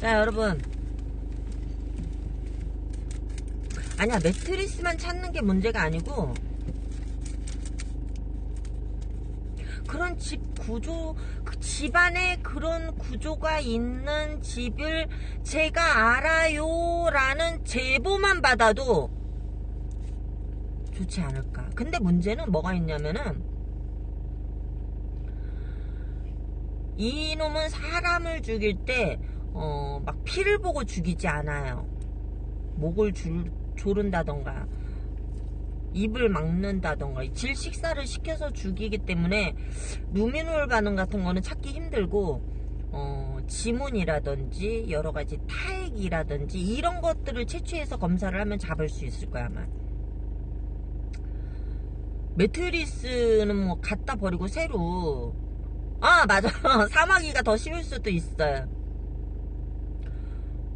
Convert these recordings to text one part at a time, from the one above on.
자 여러분. 아니야 매트리스만 찾는 게 문제가 아니고 그런 집 구조 그 집안에 그런 구조가 있는 집을 제가 알아요 라는 제보만 받아도 좋지 않을까. 근데 문제는 뭐가 있냐면은 이놈은 사람을 죽일 때, 어, 막 피를 보고 죽이지 않아요. 목을 줄, 조른다던가, 입을 막는다던가, 질식사를 시켜서 죽이기 때문에, 루미놀 반응 같은 거는 찾기 힘들고, 어, 지문이라든지, 여러 가지 타액이라든지, 이런 것들을 채취해서 검사를 하면 잡을 수 있을 거야, 아마. 매트리스는 뭐 갖다 버리고 새로 아 맞아 사마귀가 더 쉬울 수도 있어요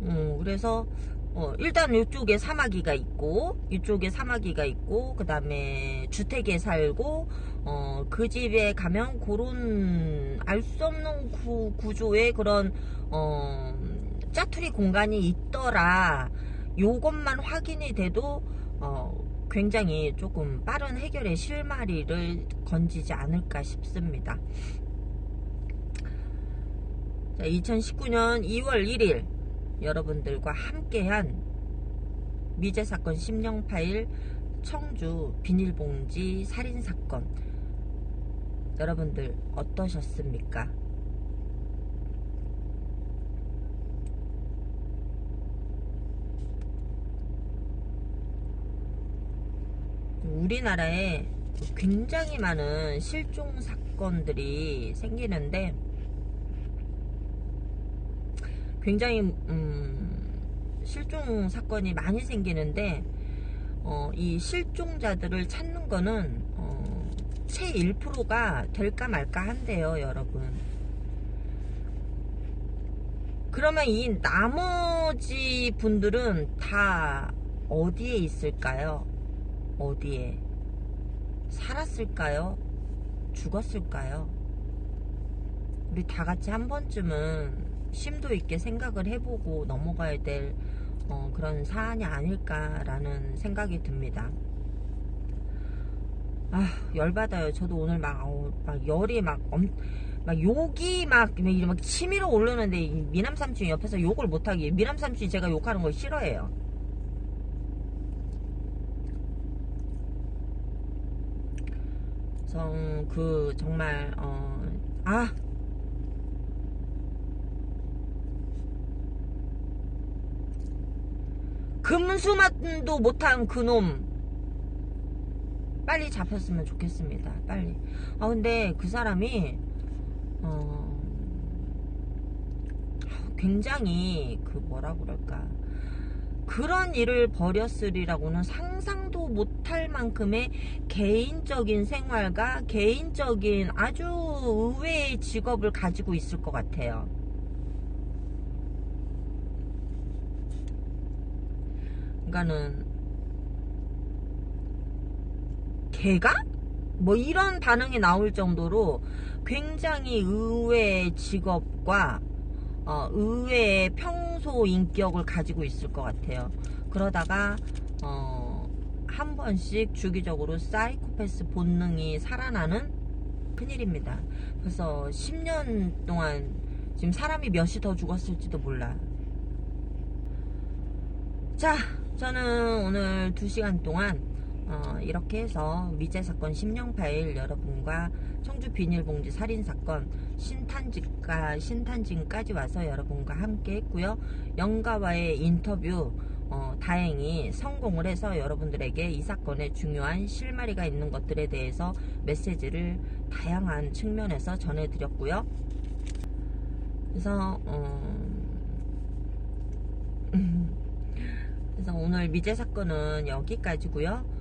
음, 그래서 어, 일단 이쪽에 사마귀가 있고 이쪽에 사마귀가 있고 그 다음에 주택에 살고 어, 그 집에 가면 그런 알 수 없는 구, 구조의 그런 어, 짜투리 공간이 있더라 요것만 확인이 돼도 어, 굉장히 조금 빠른 해결의 실마리를 건지지 않을까 싶습니다. 자, 2019년 2월 1일 여러분들과 함께한 미제 사건 심령 파일 청주 비닐봉지 살인 사건 여러분들 어떠셨습니까? 우리나라에 굉장히 많은 실종 사건들이 생기는데 굉장히 음, 실종 사건이 많이 생기는데 어, 이 실종자들을 찾는 거는 어, 채 1%가 될까 말까 한데요 여러분 그러면 이 나머지 분들은 다 어디에 있을까요? 어디에 살았을까요? 죽었을까요? 우리 다 같이 한 번쯤은 심도 있게 생각을 해보고 넘어가야 될 어, 그런 사안이 아닐까라는 생각이 듭니다. 아 열받아요. 저도 오늘 막, 어, 막 열이 막, 엄, 막 욕이 막, 막, 막 치밀어 오르는데 이 미남 삼촌이 옆에서 욕을 못하게 미남 삼촌이 제가 욕하는 걸 싫어해요. 정, 그, 정말, 어, 아! 금수만도 못한 그놈. 빨리 잡혔으면 좋겠습니다. 빨리. 아, 근데 그 사람이, 어, 굉장히, 그 뭐라 그럴까. 그런 일을 벌였으리라고는 상상도 못할 만큼의 개인적인 생활과 개인적인 아주 의외의 직업을 가지고 있을 것 같아요. 그러니까는 개가? 뭐 이런 반응이 나올 정도로 굉장히 의외의 직업과 어, 의외의 평소 인격을 가지고 있을 것 같아요. 그러다가 어, 한 번씩 주기적으로 사이코패스 본능이 살아나는 큰일입니다. 그래서 10년 동안 지금 사람이 몇이 더 죽었을지도 몰라. 자, 저는 오늘 2시간 동안 어, 이렇게 해서 미제 사건 심령 파일 여러분과 청주 비닐봉지 살인 사건 신탄지가 신탄진까지 와서 여러분과 함께 했고요. 영가와의 인터뷰 어, 다행히 성공을 해서 여러분들에게 이 사건에 중요한 실마리가 있는 것들에 대해서 메시지를 다양한 측면에서 전해드렸고요. 그래서 어, 그래서 오늘 미제 사건은 여기까지고요.